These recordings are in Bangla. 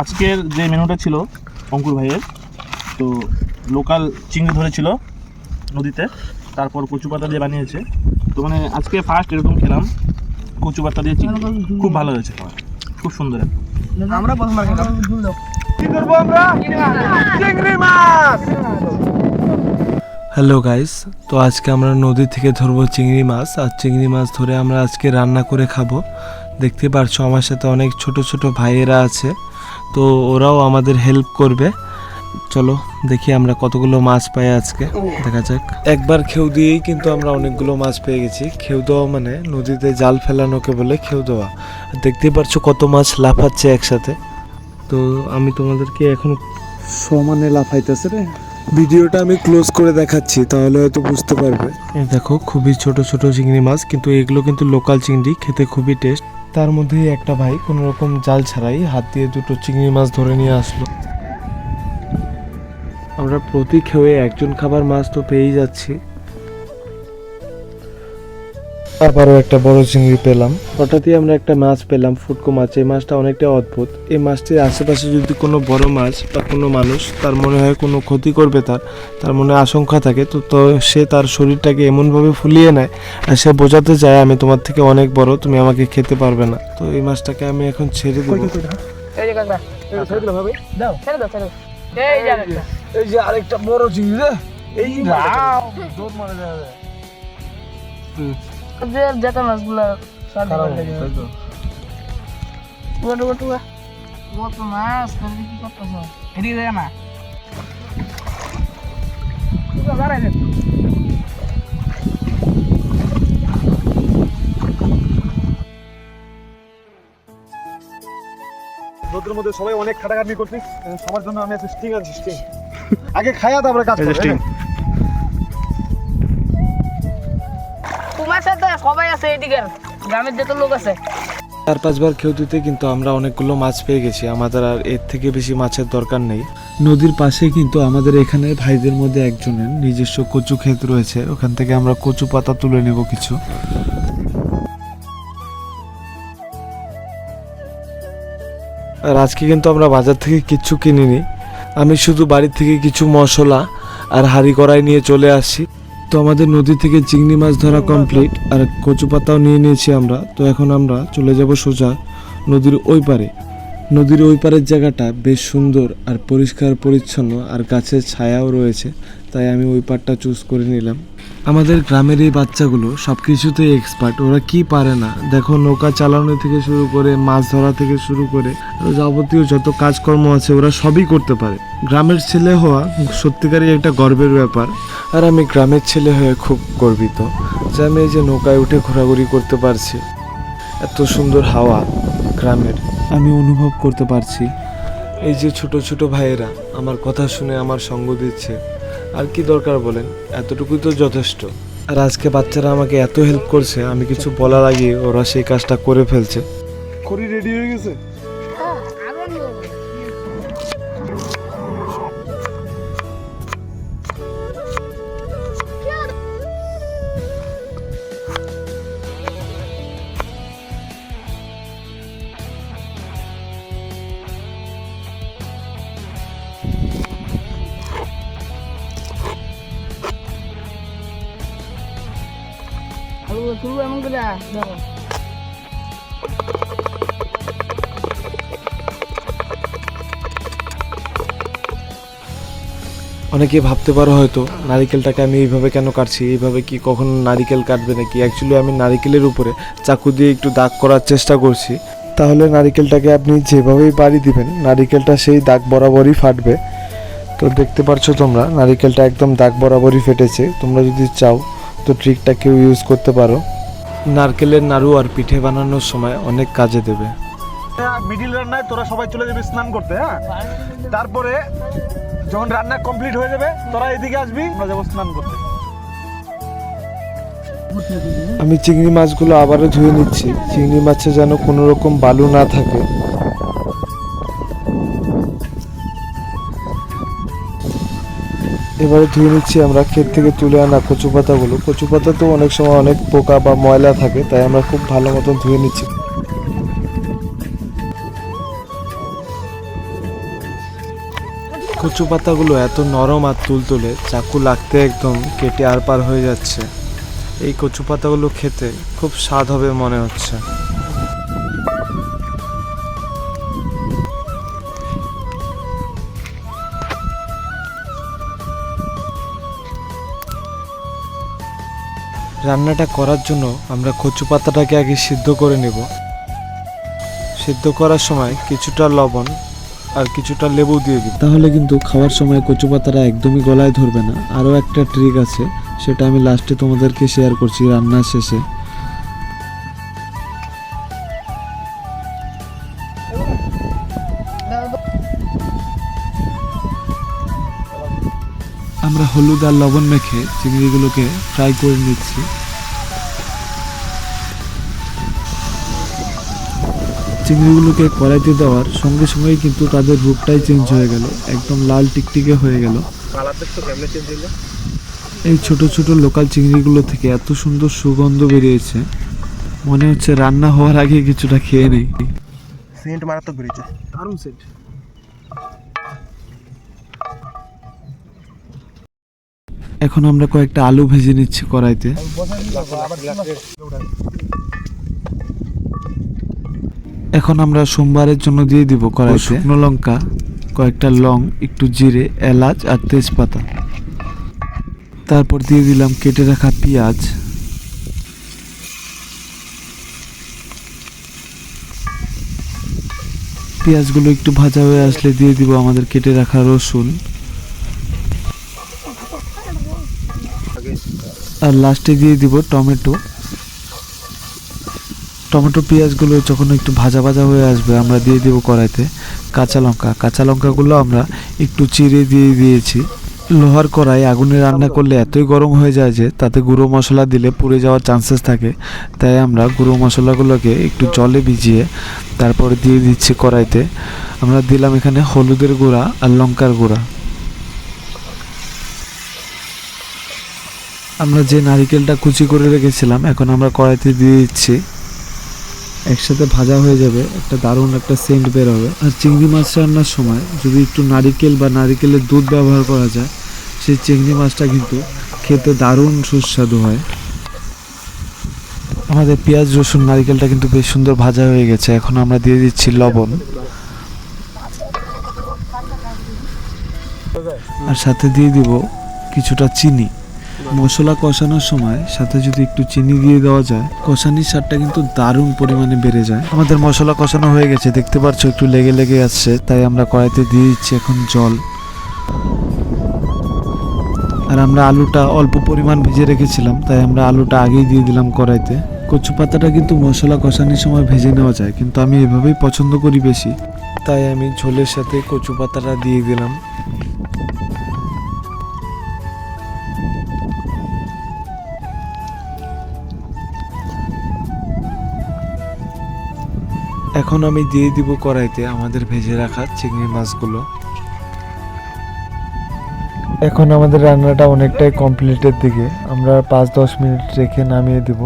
আজকের যে মেনুটা ছিল অঙ্কুর ভাইয়ের তো লোকাল চিংড়ি ধরেছিল নদীতে তারপর কচু পাতা দিয়ে বানিয়েছে। তো মানে আজকে ফার্স্ট এরকম খেলাম কচু পাতা দিয়ে চিংড়ি। খুব ভালো হয়েছে খাবার খুব সুন্দর আমরা প্রথমবার খেলাম। কি করব আমরা? চিংড়ি মাছ! হ্যালো গাইস তো আজকে আমরা নদী থেকে ধরবো চিংড়ি মাছ আর চিংড়ি মাছ ধরে আমরা আজকে রান্না করে খাব। দেখতে পারছ আমার সাথে অনেক ছোট ছোট ভাইয়েরা আছে। তো ওরাও আমাদের হেল্প করবে। চলো দেখি আমরা কতগুলো মাছ পাই আজকে। দেখা যাক। একবার খেউ দিয়েই কিন্তু আমরা অনেকগুলো মাছ পেয়ে গেছি। খেউ দেওয়া মানে নদীতে জাল ফেলানোকে বলে খেউ দেওয়া। দেখতে পারছ কত মাছ লাফাচ্ছে একসাথে। তো আমি তোমাদেরকে এখন সমানে লাফাইতেছে রে। ভিডিওটা আমি ক্লোজ করে দেখাচ্ছি তাহলে হয়তো বুঝতে পারবে। দেখো খুবই ছোট ছোট চিংড়ি মাছ কিন্তু এগুলো কিন্তু লোকাল চিংড়ি খেতে খুবই টেস্ট তার মধ্যেই একটা ভাই কোনো রকম জাল ছাড়াই হাত দিয়ে দুটো চিংড়ি মাছ ধরে নিয়ে আসলো। আমরা প্রতি খেয়ে একজন খাবার মাছ তো পেয়েই যাচ্ছি। আবারও একটা বড় চিংড়ি পেলাম। হঠাৎই আমরা একটা মাছ পেলাম ফুটকো মাছ। এই মাছটা অনেকটা অদ্ভুত। এই মাছটির আশেপাশে যদি কোনো বড় মাছ বা কোনো মানুষ তার মনে হয় কোনো ক্ষতি করবে তার তার মনে আশঙ্কা থাকে তো তো সে তার শরীরটাকে এমনভাবে ফুলিয়ে নেয় আর সে বোঝাতে চায় আমি তোমার থেকে অনেক বড় তুমি আমাকে খেতে পারবে না। তো এই মাছটাকে আমি এখন ছেড়ে দেবো। এই যে কাকড়া ছেড়ে দিলাম ভাবি। দাও। ছেড়ে দাও ছেড়ে দাও। এই যে আরেকটা। বড় চিংড়ি এই মারা যে যেটা মাছগুলো কত মাছ কি করতেছ? এদিকে যায় না। মধ্যে সবাই অনেক খাটাখাটনি করছিস সবার জন্য আমি একটা স্টিং আনছি স্টিং আগে খাইয়া তারপরে কাজ এই সবাই আছে এদিকের গ্রামের যত লোক আছে। চার পাঁচবার খেউ দিতে কিন্তু আমরা অনেকগুলো মাছ পেয়ে গেছি। আমাদের আর এর থেকে বেশি মাছের দরকার নেই। নদীর পাশে কিন্তু আমাদের এখানে ভাইদের মধ্যে একজনের নিজস্ব কচু ক্ষেত রয়েছে। ওখান থেকে আমরা কচু পাতা তুলে নেব কিছু। আর আজকে কিন্তু আমরা বাজার থেকে কিচ্ছু কিনিনি। আমি শুধু বাড়ি থেকে কিছু মশলা আর হাঁড়ি কড়াই নিয়ে চলে আসছি। তো আমাদের নদী থেকে চিংড়ি মাছ ধরা কমপ্লিট আর কচু পাতাও নিয়ে নিয়েছি আমরা। তো এখন আমরা চলে যাব সোজা নদীর ওই পারে। নদীর ওই পারের জায়গাটা বেশ সুন্দর আর পরিষ্কার পরিচ্ছন্ন, আর গাছের ছায়াও রয়েছে, তাই আমি ওই পারটা চুজ করে নিলাম। আমাদের গ্রামের এই বাচ্চাগুলো সব কিছুতেই এক্সপার্ট ওরা কি পারে না? দেখো, নৌকা চালানো থেকে শুরু করে, মাছ ধরা থেকে শুরু করে যাবতীয় যত কাজকর্ম আছে, ওরা সবই করতে পারে। গ্রামের ছেলে হওয়া সত্যিকারই একটা গর্বের ব্যাপার। আর আমি গ্রামের ছেলে হয়ে খুব গর্বিত যে আমি এই যে নৌকায় উঠে ঘোরাঘুরি করতে পারছি। এত সুন্দর হাওয়া গ্রামের। আমি অনুভব করতে পারছি। এই যে ছোট ছোট ভাইয়েরা, আমার কথা শুনে আমার সঙ্গ দিচ্ছে। আর কি দরকার বলেন? এতটুকুই তো যথেষ্ট। আর আজকে বাচ্চারা আমাকে এত হেল্প করছে, আমি কিছু বলার আগে ওরা সেই কাজটা করে ফেলছে। খড়ি রেডি হয়ে গেছে? তুলবো এমন করে দেখো। অনেকে ভাবতে পারো হয়তো, নারিকেলটাকে আমি এইভাবে কেন কাটছি, এইভাবে কি কখনো নারিকেল কাটবে নাকি? অ্যাকচুয়ালি আমি নারিকেলের উপরে চাকু দিয়ে একটু দাগ করার চেষ্টা করছি। তাহলে নারিকেলটাকে আপনি যেভাবেই বাড়ি দিবেন, নারিকেলটা সেই দাগ বরাবরই ফাটবে। তো দেখতে পারছ তোমরা, নারিকেলটা একদম দাগ বরাবরই ফেটেছে। তোমরা যদি চাও তো ট্রিকটা কেউ ইউজ করতে পারো। নারকেলের নাড়ু আর পিঠে বানানোর সময় অনেক কাজে দেবে। মিডিল রান্নায় তোরা সবাই চলে যাবি স্নান করতে হ্যাঁ? তারপরে যখন রান্না কমপ্লিট হয়ে যাবে তোরা এদিকে আসবি আমরা যাব স্নান করতে। আমি চিংড়ি মাছগুলো আবারও ধুয়ে নিচ্ছি। চিংড়ি মাছে যেন কোনো রকম বালু না থাকে। এবারে ধুয়ে নিচ্ছি আমরা ক্ষেত থেকে তুলে আনা কচু পাতাগুলো। কচু পাতাতেও অনেক সময় অনেক পোকা বা ময়লা থাকে, তাই আমরা খুব ভালো মতন ধুয়ে নিচ্ছি। কচু পাতাগুলো এত নরম আর তুলতুলে, চাকু লাগতে একদম কেটে আর পার হয়ে যাচ্ছে। এই কচু পাতাগুলো খেতে খুব স্বাদ হবে মনে হচ্ছে। রান্নাটা করার জন্য আমরা কচু পাতাটাকে আগে সিদ্ধ করে নেব। সিদ্ধ করার সময় কিছুটা লবণ আর কিছুটা লেবু দিয়ে দিই তাহলে কিন্তু খাওয়ার সময় কচু পাতাটা একদমই গলায় ধরবে না। আরও একটা ট্রিক আছে, সেটা আমি লাস্টে তোমাদেরকে শেয়ার করছি রান্নার শেষে। হলুদ আর লবণ মেখে চিংড়িগুলোকে ফ্রাই করে নিচ্ছি। চিংড়িগুলোকে কড়াইতে দেওয়ার সঙ্গে সঙ্গেই কিন্তু তাদের রূপটাই চেঞ্জ হয়ে গেল একদম লাল টিকটিকে হয়ে গেল। এই ছোট ছোট লোকাল চিংড়িগুলো থেকে এত সুন্দর সুগন্ধ বেরিয়েছে মনে হচ্ছে রান্না হওয়ার আগে কিছুটা খেয়ে নেই। সেন্ট মারাত্মক বেরিয়েছে। দারুণ সেট এখন আমরা কয়েকটা আলু ভেজে নিচ্ছি কড়াইতে। এখন আমরা সোমবারের জন্য দিয়ে দিব কড়াই শুকনো লঙ্কা। কয়েকটা লং একটু জিরে এলাচ আর তেজপাতা। তারপর দিয়ে দিলাম কেটে রাখা পেঁয়াজ। পেঁয়াজগুলো একটু ভাজা হয়ে আসলে দিয়ে দিব আমাদের কেটে রাখা রসুন। আর লাস্টে দিয়ে দিব টমেটো। টমেটো, পেঁয়াজগুলো যখন একটু ভাজা ভাজা হয়ে আসবে, আমরা দিয়ে দিব কড়াইতে কাঁচা লঙ্কা। কাঁচা লঙ্কাগুলো আমরা একটু চিড়ে দিয়ে দিয়েছি। লোহার কড়াই আগুনে রান্না করলে এতই গরম হয়ে যায় যে, তাতে গুঁড়ো মশলা দিলে পুড়ে যাওয়ার চান্সেস থাকে। তাই আমরা গুঁড়ো মশলাগুলোকে একটু জলে ভিজিয়ে তারপরে দিয়ে দিচ্ছি কড়াইতে। আমরা দিলাম এখানে হলুদের গুঁড়া আর লঙ্কার গুঁড়া। আমরা যে নারিকেলটা কুচি করে রেখেছিলাম, এখন আমরা কড়াইতে দিয়ে দিচ্ছি। একসাথে ভাজা হয়ে যাবে, একটা দারুণ একটা সেন্ট বের হবে। আর চিংড়ি মাছ রান্নার সময় যদি একটু নারিকেল বা নারিকেলের দুধ ব্যবহার করা যায়, সেই চিংড়ি মাছটা কিন্তু খেতে দারুণ সুস্বাদু হয়। আমাদের পেঁয়াজ, রসুন, নারিকেলটা কিন্তু বেশ সুন্দর ভাজা হয়ে গেছে। এখন আমরা দিয়ে দিচ্ছি লবণ। আর সাথে দিয়ে দিব কিছুটা চিনি। মশলা কষানোর সময় সাথে যদি একটু চিনি দিয়ে দেওয়া যায়, কষানির স্বাদটা কিন্তু দারুণ পরিমাণে বেড়ে যায়। আমাদের মশলা কষানো হয়ে গেছে, দেখতে পাচ্ছ একটু লেগে লেগে আসছে, তাই আমরা কড়াইতে দিয়ে দিচ্ছি এখন জল। আর আমরা আলুটা অল্প পরিমাণ ভেজে রেখেছিলাম, তাই আমরা আলুটা আগেই দিয়ে দিলাম কড়াইতে। কচু পাতাটা কিন্তু মশলা কষানোর সময় ভেজে নেওয়া যায়, কিন্তু আমি এভাবেই পছন্দ করি বেশি। তাই আমি ঝোলের সাথে কচু পাতাটা দিয়ে দিলাম। এখন আমি দিয়ে দিব কড়াইতে আমাদের ভেজে রাখা চিংড়ি মাছগুলো। এখন আমাদের রান্নাটা অনেকটাই কমপ্লিটের দিকে। আমরা পাঁচ দশ মিনিট রেখে নামিয়ে দিব।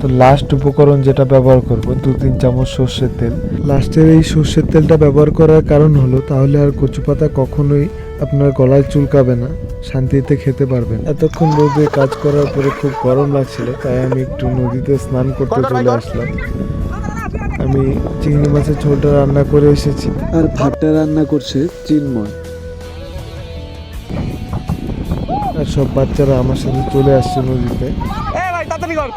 তো লাস্ট উপকরণ যেটা ব্যবহার করব দু তিন চামচ সর্ষের তেল। লাস্টের এই সর্ষের তেলটা ব্যবহার করার কারণ হলো তাহলে আর কচু পাতা কখনোই আপনার গলায় চুলকাবে না শান্তিতে খেতে পারবেন। এতক্ষণ রোদে কাজ করার পরে খুব গরম লাগছিল তাই আমি একটু নদীতে স্নান করতে চলে আসলাম। আমি চিংড়ি মাছের ঝোলটা রান্না করে এসেছি। আর ভাতটা রান্না করছে চিন্ময়। আর সব বাচ্চারা আমার সাথে চলে আসছে নদীতে। এ ভাই তাড়াতাড়ি কর।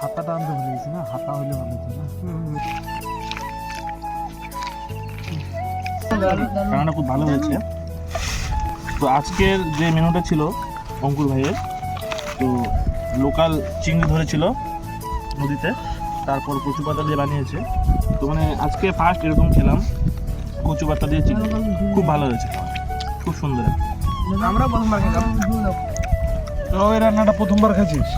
হাতাটা আনতে ভুলে গেছি না হাতা হইলে ভালো হতো না। রান্নাটা খুব ভালো হয়েছে। তো আজকের যে মেনুটা ছিল অঙ্কুর ভাইয়ের তো লোকাল চিংড়ি ধরেছিল নদীতে তারপর কচু পাতা দিয়ে বানিয়েছে। তো মানে আজকে ফার্স্ট এরকম খেলাম কচু পাতা দিয়ে চিংড়ি। খুব ভালো হয়েছে খুব সুন্দর। আমরা প্রথমবার খেলাম। তো এই রান্নাটা প্রথমবার খাচ্ছিস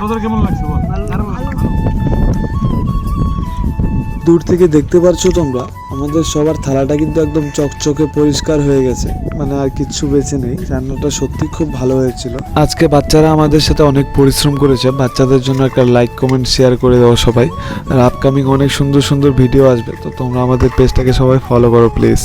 তোদের কেমন লাগছে বল? দূর থেকে দেখতে পারছ তোমরা? আমাদের সবার থালাটা কিন্তু একদম চকচকে পরিষ্কার হয়ে গেছে। মানে আর কিচ্ছু বেঁচে নেই। রান্নাটা সত্যি খুব ভালো হয়েছিল। আজকে বাচ্চারা আমাদের সাথে অনেক পরিশ্রম করেছে। বাচ্চাদের জন্য একটা লাইক কমেন্ট শেয়ার করে দেওয়া সবাই। আর আপকামিং অনেক সুন্দর সুন্দর ভিডিও আসবে। তো তোমরা আমাদের পেজটাকে সবাই ফলো করো প্লিজ